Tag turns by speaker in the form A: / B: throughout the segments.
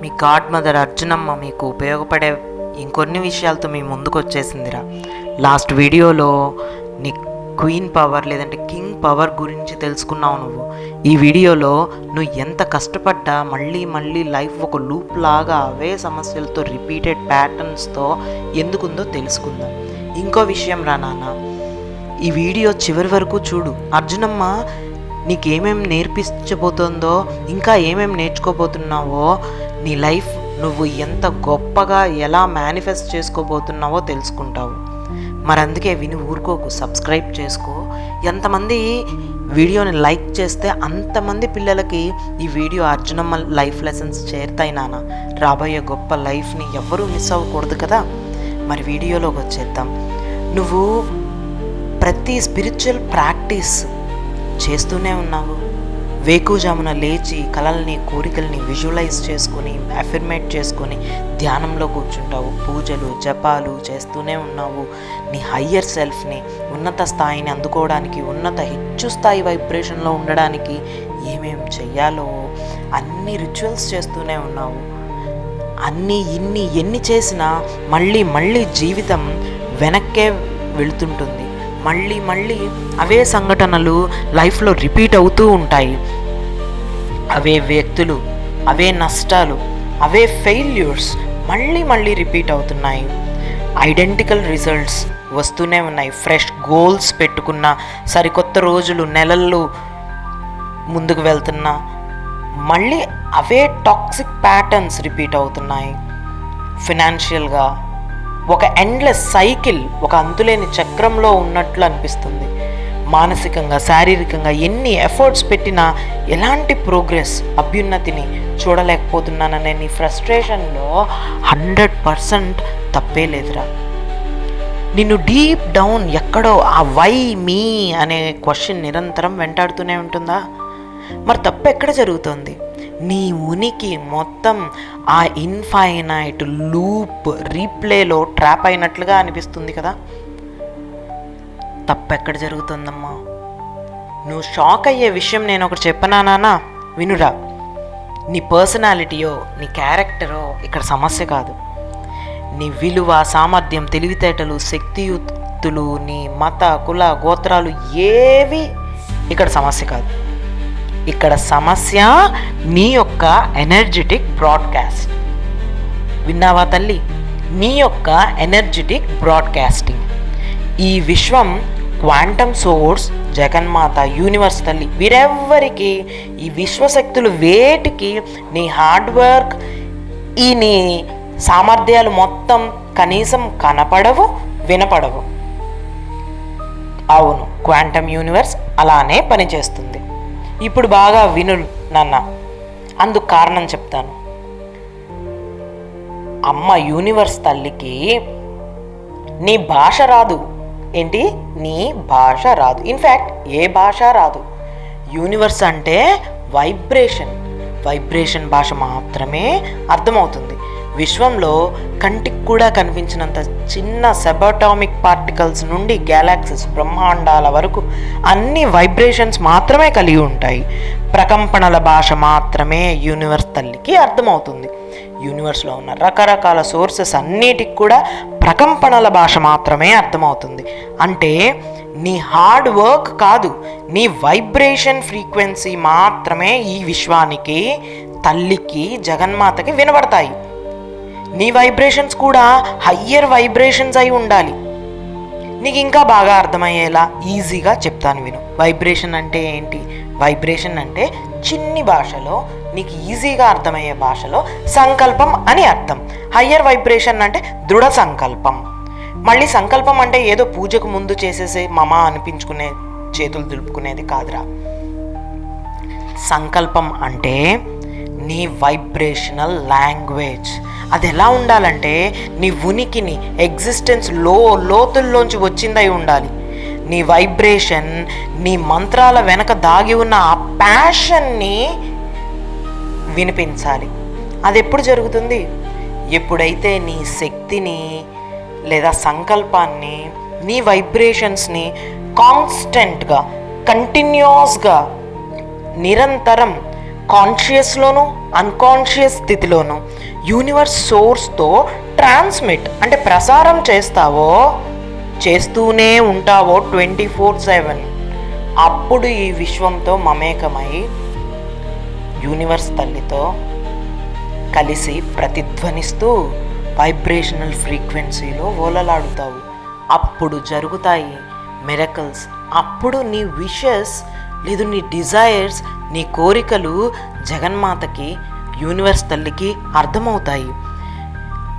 A: మీ God mother Arjunamma మీకు ఉపయోగపడే ఇంకొన్ని విషయాలతో మీ ముందుకు వచ్చేసిందిరా లాస్ట్ వీడియోలో నీ క్వీన్ పవర్ లేదంటే కింగ్ పవర్ గురించి తెలుసుకున్నావు నువ్వు. ఈ వీడియోలో నువ్వు ఎంత కష్టపడ్డా మళ్ళీ మళ్ళీ లైఫ్ ఒక లూప్ లాగా అవే సమస్యలతో రిపీటెడ్ ప్యాటర్న్స్తో ఎందుకుందో తెలుసుకుందాం. ఇంకో విషయం రా నాన్న. ఈ వీడియో చివరి వరకు చూడు. అర్జునమ్మ నీకేమేమి నేర్పించబోతుందో ఇంకా ఏమేమి నేర్చుకోబోతున్నావో నీ లైఫ్ నువ్వు ఎంత గొప్పగా ఎలా మేనిఫెస్ట్ చేసుకోబోతున్నావో తెలుసుకుంటావు. మరి అందుకే విని ఊరుకోకు సబ్స్క్రైబ్ చేసుకో. ఎంతమంది వీడియోని లైక్ చేస్తే అంతమంది పిల్లలకి ఈ వీడియో అర్జునమ్మ లైఫ్ లెసన్స్ చేరుతాయి నాన్న. రాబోయే గొప్ప లైఫ్ని ఎవ్వరూ మిస్ అవ్వకూడదు కదా. మరి వీడియోలోకి వచ్చేద్దాం. నువ్వు ప్రతి స్పిరిచువల్ ప్రాక్టీస్ చేస్తూనే ఉన్నావు. వేకుజామున లేచి కళల్ని కోరికల్ని విజువలైజ్ చేసుకొని అఫర్మేట్ చేసుకొని ధ్యానంలో కూర్చుంటావు. పూజలు జపాలు చేస్తూనే ఉన్నావు. నీ హయ్యర్ సెల్ఫ్ని ఉన్నత స్థాయిని అందుకోవడానికి ఉన్నత హెచ్చు స్థాయి వైబ్రేషన్లో ఉండడానికి ఏమేం చెయ్యాలో అన్ని రిచువల్స్ చేస్తూనే ఉన్నావు. అన్నీ ఇన్ని ఎన్ని చేసినా మళ్ళీ మళ్ళీ జీవితం వెనక్కే వెళుతుంటుంది. మళ్ళీ మళ్ళీ అవే సంఘటనలు లైఫ్లో రిపీట్ అవుతూ ఉంటాయి. అవే వ్యక్తులు అవే నష్టాలు అవే ఫెయిల్యూర్స్ మళ్ళీ మళ్ళీ రిపీట్ అవుతున్నాయి. ఐడెంటికల్ రిజల్ట్స్ వస్తూనే ఉన్నాయి. ఫ్రెష్ గోల్స్ పెట్టుకున్న సరికొత్త రోజులు నెలలు ముందుకు వెళ్తున్నా మళ్ళీ అవే టాక్సిక్ ప్యాటర్న్స్ రిపీట్ అవుతున్నాయి. ఫినాన్షియల్గా ఒక ఎండ్లెస్ సైకిల్ ఒక అంతులేని చక్రంలో ఉన్నట్లు అనిపిస్తుంది. మానసికంగా శారీరకంగా ఎన్ని ఎఫర్ట్స్ పెట్టినా ఎలాంటి ప్రోగ్రెస్ అభ్యున్నతిని చూడలేకపోతున్నాననే నీ ఫ్రస్ట్రేషన్లో హండ్రెడ్ పర్సెంట్ తప్పే లేదురా. నిన్ను డీప్ డౌన్ ఎక్కడో ఆ వై మీ అనే క్వశ్చన్ నిరంతరం వెంటాడుతూనే ఉంటుందా? మరి తప్పు ఎక్కడ జరుగుతుంది? నీ ఉనికి మొత్తం ఆ ఇన్ఫైనైట్ లూప్ రీప్లేలో ట్రాప్ అయినట్లుగా అనిపిస్తుంది కదా. తప్పెక్కడ జరుగుతుందమ్మా? నువ్వు షాక్ అయ్యే విషయం నేను ఒకటి చెప్పనానా వినురా. నీ పర్సనాలిటీయో నీ క్యారెక్టరో ఇక్కడ సమస్య కాదు. నీ విలువ సామర్థ్యం తెలివితేటలు శక్తియుక్తులు నీ మత కుల గోత్రాలు ఏవి ఇక్కడ సమస్య కాదు. ఇక్కడ సమస్య నీ యొక్క ఎనర్జెటిక్ బ్రాడ్కాస్ట్ విన్నావా తల్లి? నీ యొక్క ఎనర్జెటిక్ బ్రాడ్కాస్టింగ్ ఈ విశ్వం క్వాంటమ్ సోర్స్ జగన్మాత యూనివర్స్ తల్లి. వీరెవ్వరికి? ఈ విశ్వశక్తులు వేటికి? నీ హార్డ్ వర్క్ ఈ నీ సామర్థ్యాలు మొత్తం కనీసం కనపడవు వినపడవు. అవును క్వాంటమ్ యూనివర్స్ అలానే పనిచేస్తుంది. ఇప్పుడు బాగా విను నాన్న. అందుకు కారణం చెప్తాను. అమ్మ యూనివర్స్ తల్లికి నీ భాష రాదు. ఏంటి? నీ భాష రాదు. ఇన్ఫ్యాక్ట్ ఏ భాష రాదు. యూనివర్స్ అంటే వైబ్రేషన్ వైబ్రేషన్ భాష మాత్రమే అర్థమవుతుంది. విశ్వంలో కంటికి కూడా కనిపించినంత చిన్న సెబటామిక్ పార్టికల్స్ నుండి గ్యాలాక్సీస్ బ్రహ్మాండాల వరకు అన్ని వైబ్రేషన్స్ మాత్రమే కలిగి ఉంటాయి. ప్రకంపనల భాష మాత్రమే యూనివర్స్ తల్లికి అర్థమవుతుంది. యూనివర్స్లో ఉన్న రకరకాల సోర్సెస్ అన్నిటికి కూడా ప్రకంపనల భాష మాత్రమే అర్థమవుతుంది. అంటే నీ హార్డ్ వర్క్ కాదు నీ వైబ్రేషన్ ఫ్రీక్వెన్సీ మాత్రమే ఈ విశ్వానికి తల్లికి జగన్మాతకి వినబడతాయి. నీ వైబ్రేషన్స్ కూడా హయ్యర్ వైబ్రేషన్స్ అయి ఉండాలి. నీకు ఇంకా బాగా అర్థమయ్యేలా ఈజీగా చెప్తాను విను. వైబ్రేషన్ అంటే ఏంటి? వైబ్రేషన్ అంటే చిన్ని భాషలో నీకు ఈజీగా అర్థమయ్యే భాషలో సంకల్పం అని అర్థం. హయ్యర్ వైబ్రేషన్ అంటే దృఢ సంకల్పం. మళ్ళీ సంకల్పం అంటే ఏదో పూజకు ముందు చేసేసే మమ అనిపించుకునే చేతులు దులుపుకునేది కాదురా. సంకల్పం అంటే నీ వైబ్రేషనల్ లాంగ్వేజ్ అది ఎలా ఉండాలంటే నీ ఉనికిని ఎగ్జిస్టెన్స్లో లోతుల్లోంచి వచ్చిందై ఉండాలి. నీ వైబ్రేషన్ నీ మంత్రాల వెనక దాగి ఉన్న ఆ ప్యాషన్ని వినిపించాలి. అది ఎప్పుడు జరుగుతుంది? ఎప్పుడైతే నీ శక్తిని లేదా సంకల్పాన్ని నీ వైబ్రేషన్స్ని కాన్స్టెంట్గా కంటిన్యూస్గా నిరంతరం కాన్షియస్లోనూ అన్కాన్షియస్ స్థితిలోనూ యూనివర్స్ సోర్స్తో ట్రాన్స్మిట్ అంటే ప్రసారం చేస్తావో చేస్తూనే ఉంటావో ట్వంటీ ఫోర్ సెవెన్ అప్పుడు ఈ విశ్వంతో మమేకమై యూనివర్స్ తల్లితో కలిసి ప్రతిధ్వనిస్తూ వైబ్రేషనల్ ఫ్రీక్వెన్సీలో ఓలలాడుతావు. అప్పుడు జరుగుతాయి మిరకల్స్ అప్పుడు నీ విషెస్ లేదు నీ డిజైర్స్ నీ కోరికలు జగన్మాతకి యూనివర్స్ తల్లికి అర్థమవుతాయి.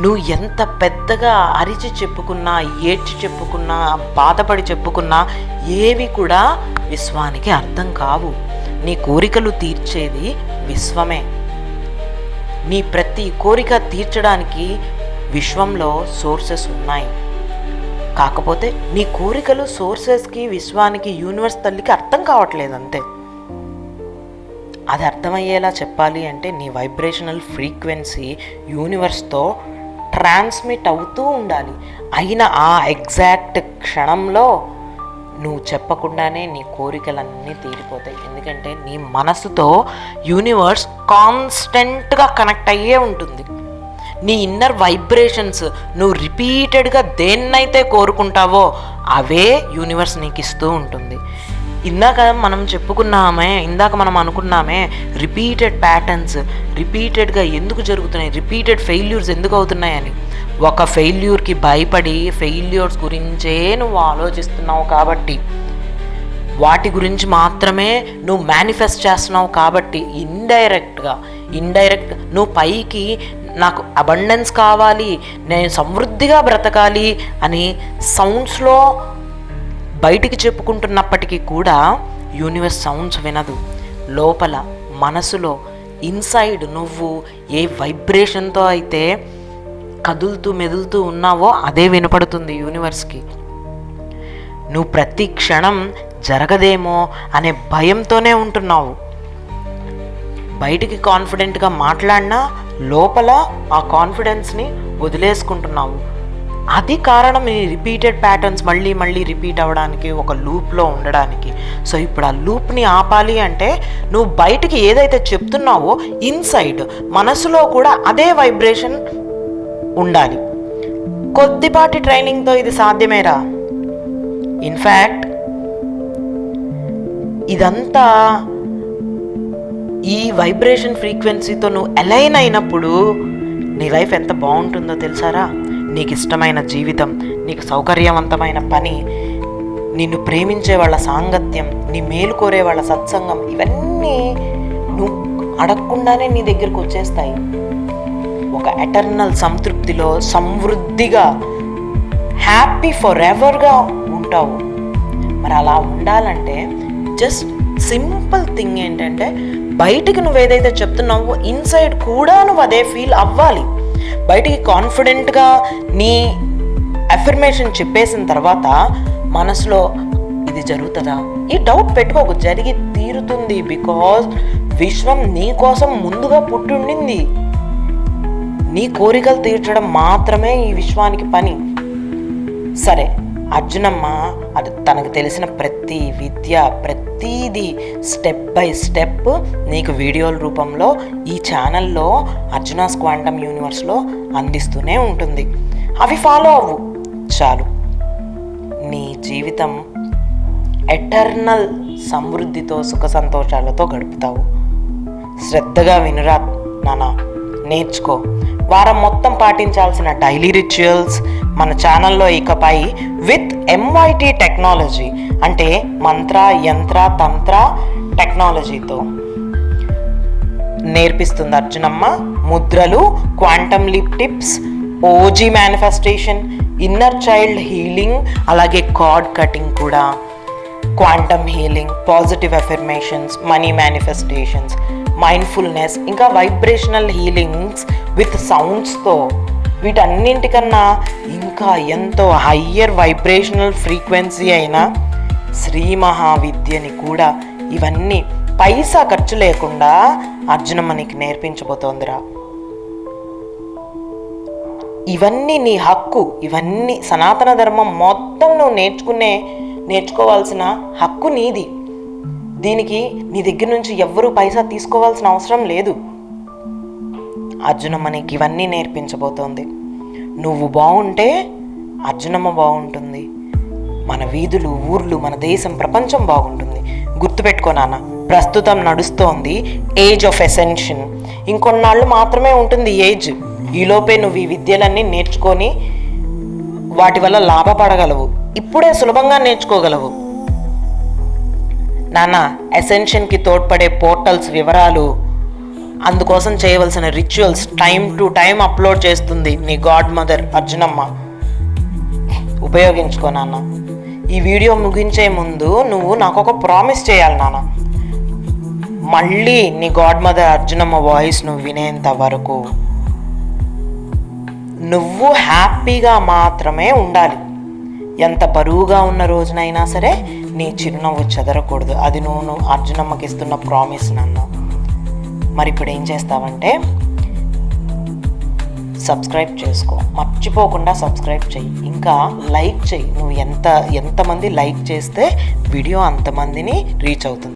A: నువ్వు ఎంత పెద్దగా అరిచి చెప్పుకున్నా ఏడ్చి చెప్పుకున్నా బాధపడి చెప్పుకున్నా ఏవి కూడా విశ్వానికి అర్థం కావు. నీ కోరికలు తీర్చేది విశ్వమే. నీ ప్రతి కోరిక తీర్చడానికి విశ్వంలో సోర్సెస్ ఉన్నాయి. కాకపోతే నీ కోరికలు సోర్సెస్కి విశ్వానికి యూనివర్స్ తల్లికి అర్థం కావట్లేదు అంతే. అది అర్థమయ్యేలా చెప్పాలి అంటే నీ వైబ్రేషనల్ ఫ్రీక్వెన్సీ యూనివర్స్తో ట్రాన్స్మిట్ అవుతూ ఉండాలి. అయిన ఆ ఎగ్జాక్ట్ క్షణంలో నువ్వు చెప్పకుండానే నీ కోరికలన్నీ తీరిపోతాయి. ఎందుకంటే నీ మనసుతో యూనివర్స్ కాన్స్టెంట్గా కనెక్ట్ అయ్యే ఉంటుంది. నీ ఇన్నర్ వైబ్రేషన్స్ నువ్వు రిపీటెడ్గా దేన్నైతే కోరుకుంటావో అవే యూనివర్స్ నీకు ఇస్తూ ఉంటుంది. ఇందాక మనం చెప్పుకున్నామే ఇందాక మనం అనుకున్నామే రిపీటెడ్ ప్యాటర్న్స్ రిపీటెడ్గా ఎందుకు జరుగుతున్నాయి రిపీటెడ్ ఫెయిల్యూర్స్ ఎందుకు అవుతున్నాయని ఒక ఫెయిల్యూర్కి భయపడి ఫెయిల్యూర్స్ గురించే నువ్వు ఆలోచిస్తున్నావు కాబట్టి వాటి గురించి మాత్రమే నువ్వు మేనిఫెస్ట్ చేస్తున్నావు కాబట్టి ఇండైరెక్ట్గా ఇండైరెక్ట్ నువ్వు పైకి నాకు అబండెన్స్ కావాలి నేను సమృద్ధిగా బ్రతకాలి అని సౌండ్స్లో బయటికి చెప్పుకుంటున్నప్పటికీ కూడా యూనివర్స్ సౌండ్స్ వినదు. లోపల మనసులో ఇన్సైడ్ నువ్వు ఏ వైబ్రేషన్తో అయితే కదులుతూ మెదులుతూ ఉన్నావో అదే వినపడుతుంది యూనివర్స్కి నువ్వు ప్రతి క్షణం జరగదేమో అనే భయంతోనే ఉంటున్నావు. బయటికి కాన్ఫిడెంట్గా మాట్లాడినా లోపల ఆ కాన్ఫిడెన్స్ని వదిలేసుకుంటున్నావు. అది కారణం ఈ రిపీటెడ్ ప్యాటర్న్స్ మళ్ళీ మళ్ళీ రిపీట్ అవ్వడానికి ఒక లూప్లో ఉండడానికి. సో ఇప్పుడు ఆ లూప్ని ఆపాలి అంటే నువ్వు బయటికి ఏదైతే చెప్తున్నావో ఇన్సైడ్ మనసులో కూడా అదే వైబ్రేషన్ ఉండాలి. కొద్దిపాటి ట్రైనింగ్తో ఇది సాధ్యమేరా? ఇన్ఫ్యాక్ట్ ఇదంతా ఈ వైబ్రేషన్ ఫ్రీక్వెన్సీతో నువ్వు అలైన్ అయినప్పుడు నీ లైఫ్ ఎంత బాగుంటుందో తెలుసారా? నీకు ఇష్టమైన జీవితం నీకు సౌకర్యవంతమైన పని నిన్ను ప్రేమించే వాళ్ళ సాంగత్యం నీ మేలు కోరే వాళ్ళ సత్సంగం ఇవన్నీ నువ్వు అడగకుండానే నీ దగ్గరకు వచ్చేస్తాయి. ఒక ఎటర్నల్ సంతృప్తిలో సమృద్ధిగా హ్యాపీ ఫర్ ఎవర్గా ఉంటావు. మరి అలా ఉండాలంటే జస్ట్ సింపుల్ థింగ్ ఏంటంటే బయటికి నువ్వు ఏదైతే చెప్తున్నావో ఇన్సైడ్ కూడా నువ్వు అదే ఫీల్ అవ్వాలి. బయటికి కాన్ఫిడెంట్గా నీ అఫర్మేషన్ చెప్పేసిన తర్వాత మనసులో ఇది జరుగుతుందా? ఈ డౌట్ పెట్టుకోకు జరిగి తీరుతుంది బికాజ్ విశ్వం నీ కోసం ముందుగా పుట్టుండింది. నీ కోరికలు తీర్చడం మాత్రమే ఈ విశ్వానికి పని. సరే. అర్జునమ్మ అది తనకు తెలిసిన ప్రతి విద్య ప్రతిదీ స్టెప్ బై స్టెప్ నీకు వీడియోల రూపంలో ఈ ఛానల్లో అర్జునాస్ క్వాంటమ్ యూనివర్స్లో అందిస్తూనే ఉంటుంది. అవి ఫాలో అవ్వు. చాలు. నీ జీవితం ఎటర్నల్ సమృద్ధితో సుఖ సంతోషాలతో గడుపుతావు. శ్రద్ధగా వినురా నానా. నేర్చుకో. వారం మొత్తం పాటించాల్సిన డైలీ రిచువల్స్ మన ఛానల్లో ఇకపై విత్ ఎంవైటీ టెక్నాలజీ అంటే మంత్ర యంత్ర తంత్ర టెక్నాలజీతో. నేర్పిస్తుంది అర్జునమ్మ ముద్రలు quantum lip tips OG manifestation inner child healing అలాగే కార్డ్ కటింగ్ కూడా. Quantum healing positive affirmations money manifestations mindfulness ఇంకా వైబ్రేషనల్ హీలింగ్స్ విత్ సౌండ్స్తో వీటన్నింటికన్నా ఇంకా ఎంతో హయ్యర్ వైబ్రేషనల్ ఫ్రీక్వెన్సీ అయిన శ్రీ మహావిద్యని కూడా ఇవన్నీ పైసా ఖర్చు లేకుండా అర్జున మనకి నేర్పించబోతోందిరా. ఇవన్నీ నీ హక్కు ఇవన్నీ సనాతన ధర్మం మొత్తం నువ్వు నేర్చుకునే నేర్చుకోవాల్సిన హక్కు నీది. దీనికి నీ దగ్గర నుంచి ఎవ్వరూ పైసా తీసుకోవాల్సిన అవసరం లేదు. అర్జునమ్మ నీకు ఇవన్నీ నేర్పించబోతోంది. నువ్వు బాగుంటే అర్జునమ్మ బాగుంటుంది మన వీధులు ఊర్లు మన దేశం ప్రపంచం బాగుంటుంది. గుర్తుపెట్టుకో నాన్న ప్రస్తుతం నడుస్తోంది ఏజ్ ఆఫ్ ఎసెన్షన్ ఇంకొన్నాళ్ళు మాత్రమే ఉంటుంది ఏజ్. ఈలోపే నువ్వు ఈ విద్యలన్నీ నేర్చుకొని వాటి వల్ల లాభపడగలవు. ఇప్పుడే సులభంగా నేర్చుకోగలవు. నాన్న అసెన్షన్కి తోడ్పడే పోర్టల్స్ వివరాలు. అందుకోసం చేయవలసిన rituals time to time upload చేస్తుంది నీ గాడ్ మదర్ అర్జునమ్మ. ఉపయోగించుకో నాన్న. ఈ వీడియో ముగించే ముందు నువ్వు నాకు ఒక ప్రామిస్ చేయాలి నాన్న. మళ్ళీ నీ గాడ్ మదర్ అర్జునమ్మ వాయిస్ నువ్వు వినేంత వరకు నువ్వు హ్యాపీగా మాత్రమే ఉండాలి. ఎంత బరువుగా ఉన్న రోజునైనా సరే నీ చిరునవ్వు చెదరకూడదు. అది నువ్వు నువ్వు అర్జునమ్మకి ఇస్తున్న ప్రామిస్ నన్ను. మరి ఇప్పుడు ఏం చేస్తావంటే సబ్స్క్రైబ్ చేసుకో. మర్చిపోకుండా సబ్స్క్రైబ్ చెయ్యి. ఇంకా లైక్ చెయ్యి. నువ్వు ఎంత ఎంతమంది లైక్ చేస్తే వీడియో అంతమందిని రీచ్ అవుతుంది.